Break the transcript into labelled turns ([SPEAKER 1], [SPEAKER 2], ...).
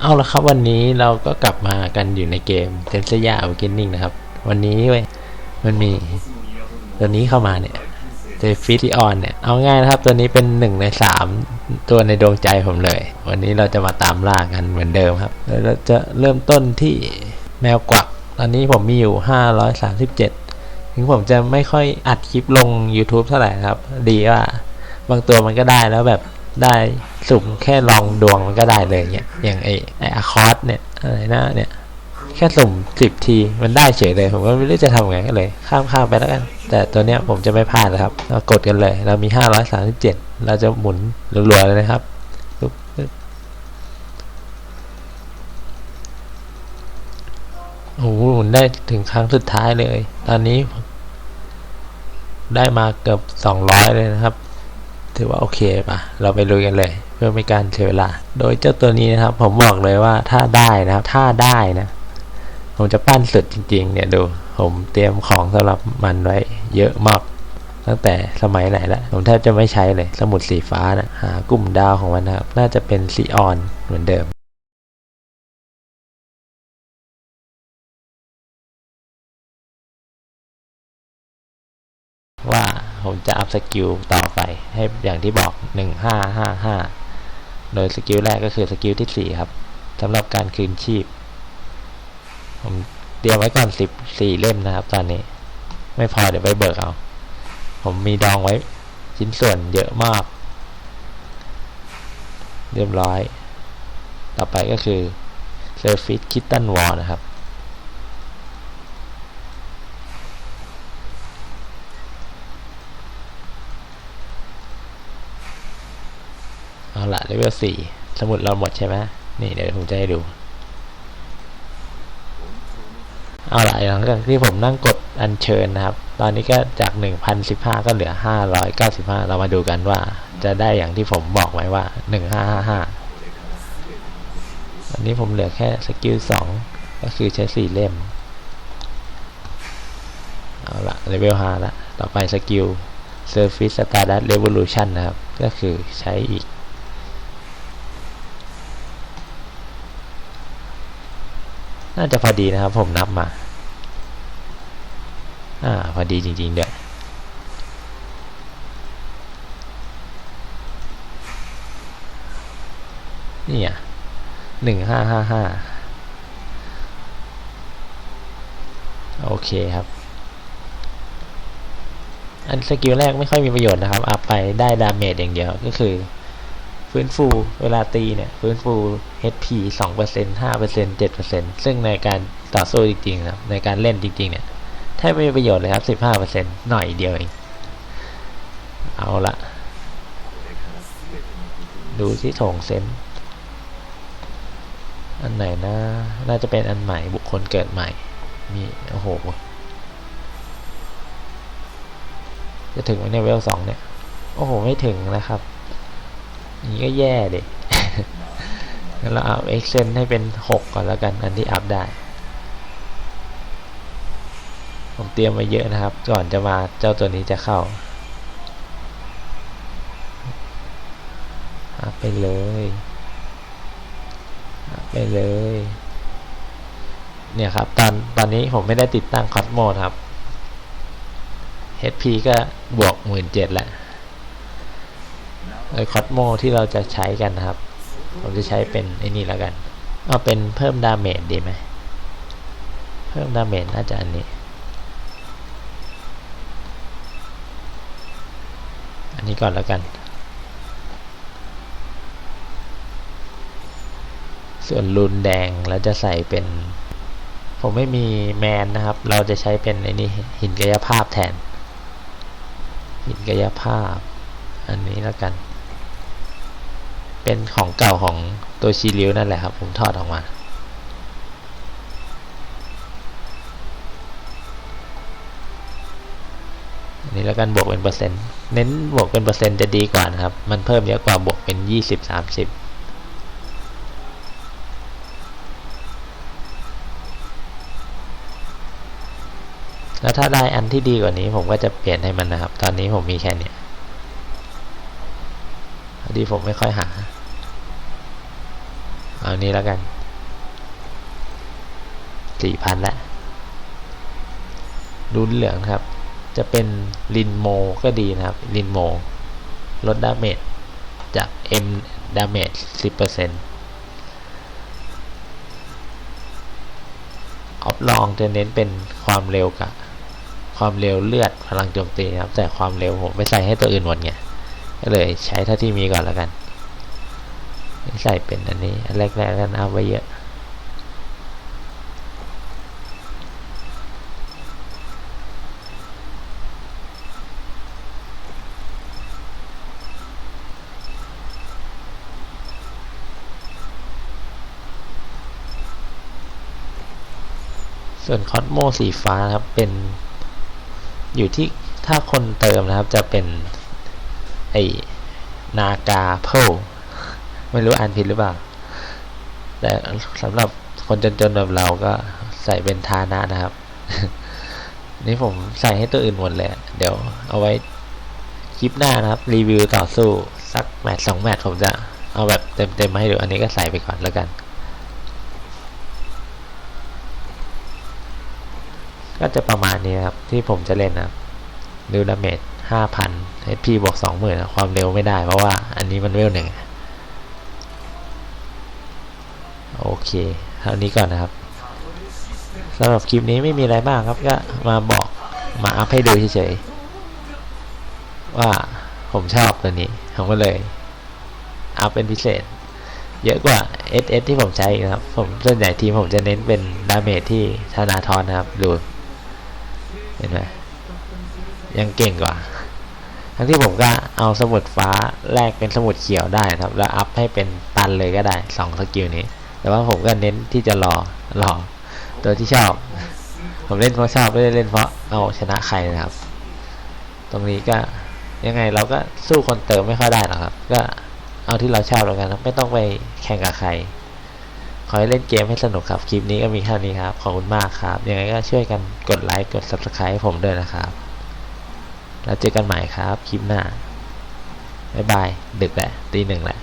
[SPEAKER 1] เอาละครับวันนี้เราก็กลับมากันอยู่ในเกมเซนเซียอเกนนิ่งนะครับ วันนี้เว้ยมันมีตัวนี้เข้ามาเนี่ยเจฟิติออนเนี่ย เอาง่ายนะครับ ตัวนี้เป็นหนึ่งในสามตัวในดวงใจผมเลย วันนี้เราจะมาตามล่ากันเหมือนเดิมครับแล้วเราจะเริ่มต้นที่แมวกวัก ตอนนี้ผมมีอยู่ 537 ถึงผมจะไม่ค่อยอัดคลิปลง YouTube เท่าไหร่ครับ ดีว่า บางตัวมันก็ได้แล้วแบบ ได้สุ่มแค่ลองดวงมันก็ได้เลยเนี่ยอย่างไอไออะคอร์สเนี่ยอะไรนะเนี่ยแค่สุ่มสิบทีมันได้เฉยเลย ผมก็ไม่รู้จะทำไงก็เลย ข้ามข้ามไปแล้วกัน แต่ตัวเนี้ยผมจะไม่พลาดนะครับ เรากดกันเลย เรามี 537 เราจะหมุนรัวๆเลยนะครับปึ๊บปึ๊บโอ้โหหมุนได้ถึงครั้งสุดท้ายเลย ตอนนี้ ได้มาเกือบ 200 เลยนะครับ ถือว่าโอเคป่ะเราไปลุยกันเลย เพื่อไม่การเสียเวลา โดยเจ้าตัวนี้นะครับ ผมบอกเลยว่าถ้าได้นะครับ ถ้าได้นะ ผมจะปั้นสุดจริง ๆ เนี่ยดู ผมเตรียมของสำหรับมันไว้เยอะมาก ตั้งแต่สมัยไหนแล้วผมแทบจะไม่ใช้เลย สมุดสีฟ้านะหากลุ่มดาวของมันนะครับ น่าจะเป็นซีออนเหมือนเดิม พสกิลต่อไป ให้อย่างที่บอก 1555 โดยสกิลแรกก็คือสกิลที่ 4 ครับสำหรับการคืนชีพ ผมเตรียมไว้ก่อน 14 เล่มนะครับตอนนี้ ไม่พอเดี๋ยวไปเบิกเอา ผมมีดองไว้ชิ้นส่วนเยอะมาก เรียบร้อย ต่อไปก็คือ Surface Kitten Wall นะครับ เอาละเลเวลสี่สมุดเราหมดใช่ไหมนี่เดี๋ยวผมจะให้ดู เอาละหลังจากที่ผมนั่งกดอัญเชิญนะครับ ตอนนี้ก็จาก 1,015 ก็เหลือ 595 เรามาดูกันว่า จะได้อย่างที่ผมบอกไว้ว่า 1555 อันนี้ผมเหลือแค่สกิล 2 ก็คือใช้ 4 เล่ม เอาละเลเวล5ละ ต่อไปสกิล Surface Stardust Revolution นะครับ ก็คือใช้อีก น่าจะพอดีนะครับ ผมนับมา อ่า พอดีจริงๆเด้วยนี่อะหนึ่งห้าห้าห้าโอเคครับ อันสกิลแรกไม่ค่อยมีประโยชน์นะครับ อัพไปได้ดาเมจอย่างเดียวก็คือ ฟื้นฟูเวลาตีเนี่ย ฟื้นฟู HP 2% 5% 7%ซึ่งในการต่อสู้จริงๆนะครับในการเล่นจริงๆเนี่ยแทบไม่มีประโยชน์เลยครับ 15%หน่อยเดียวเอง เอาละ ดูที่ถงเซนอันไหนนะ น่าจะเป็นอันใหม่บุคคลเกิดใหม่ มี โอ้โห จะถึงไหมเนี่ยเวลสองเนี่ย โอ้โห ไม่ถึงนะครับ นี้ก็แย่เดิงั้นเราเอา extend ให้เป็น 6 ก่อนแล้วกัน อันที่อัพได้ ผมเตรียมไว้เยอะนะครับ ก่อนจะมาเจ้าตัวนี้จะเข้าอัพไปเลยอัพไปเลย เนี่ยครับ ตอนตอนนี้ผมไม่ได้ติดตั้งคอสโมครับ HP ก็บวก 17,000แล้วไอ คอสโมที่เราจะใช้กันนะครับ ผมจะใช้เป็นไอ้นี่แล้วกัน เอาเป็นเพิ่มดาเมจดีไหม เพิ่มดาเมจน่าจะอันนี้ อันนี้ก่อนแล้วกัน ส่วนรูนแดงเราจะใส่เป็น ผมไม่มีแมนนะครับ เราจะใช้เป็นไอ้นี่หินกายภาพแทน หินกายภาพอันนี้แล้วกัน เป็นของเก่าของตัวชีริวนั่นแหละครับ ผมถอดออกมา อันนี้แล้วกันบวกเป็นเปอร์เซ็นต์เน้นบวกเป็นเปอร์เซ็นต์จะดีกว่านะครับ มันเพิ่มเยอะกว่าบวกเป็นยี่สิบสามสิบแล้วถ้าได้อันที่ดีกว่านี้ผมก็จะเปลี่ยนให้มันนะครับ ตอนนี้ผมมีแค่เนี้ยพอดีผมไม่ค่อยหา เอานี้แล้วกันสี่พันละรุนเหลืองครับ จะเป็นลินโมก็ดีนะครับลินโมลดดาเมจจาก M ดาเมจ10%ออฟลองจะเน้นเป็นความเร็วกับความเร็วเลือดพลังโจมตีนะครับ แต่ความเร็วผมไปใส่ให้ตัวอื่นหมดไงก็เลยใช้เท่าที่มีก่อนแล้วกัน ใส่เป็นอันนี้อันแรกๆกันเอาไว้เยอะส่วนคอสโมสีฟ้านะครับเป็นอยู่ที่ถ้าคนเติมนะครับจะเป็นไอนากาเพล ไม่รู้อ่านผิดหรือเปล่า แต่สำหรับคนจนๆแบบเราก็ใส่เป็นทานะนะครับ นี่ผมใส่ให้ตัวอื่นหมดเลยเดี๋ยวเอาไว้คลิปหน้านะครับ รีวิวต่อสู้สักแมตช์สองแมตช์ผมจะเอาแบบเต็มๆมาให้ดู อันนี้ก็ใส่ไปก่อนแล้วกันก็จะประมาณนี้ครับ ที่ผมจะเล่นนะครับดูดาเมจห้าพัน HP บวกสองหมื่นความเร็วไม่ได้เพราะว่าอันนี้มันเวลหนึ่ง โอเคเท่านี้ก่อนนะครับสำหรับคลิปนี้ไม่มีอะไรมากครับก็มาบอกมาอัพให้ดูเฉยๆว่าผมชอบตัวนี้ ผมก็เลยอัพเป็นพิเศษ เยอะกว่า SS ที่ผมใช้นะครับ ผมส่วนใหญ่ทีมผมจะเน้นเป็นดาเมจที่ธนาทรนะครับ ดู เห็นไหมยังเก่งกว่า ทั้งที่ผมก็เอาสมุดฟ้าแลกเป็นสมุดเขียวได้ครับ แล้วอัพให้เป็นตันเลยก็ได้สองสกิลนี้ แต่ว่าผมก็เน้นที่จะรอรอตัวที่ชอบ ผมเล่นเพราะชอบไม่ได้เล่นเพราะเอาชนะใครนะครับ ตรงนี้ก็ยังไงเราก็สู้คนเติมไม่ค่อยได้หรอกครับ ก็เอาที่เราชอบแล้วกันไม่ต้องไปแข่งกับใคร ขอให้เล่นเกมให้สนุกครับ คลิปนี้ก็มีแค่นี้ครับ ขอบคุณมากครับ ยังไงก็ช่วยกันกดไลค์ กด subscribe ให้ผมด้วยนะครับ แล้วเจอกันใหม่ครับ คลิปหน้า บ๊ายบาย ดึกแหละตีหนึ่งแหละ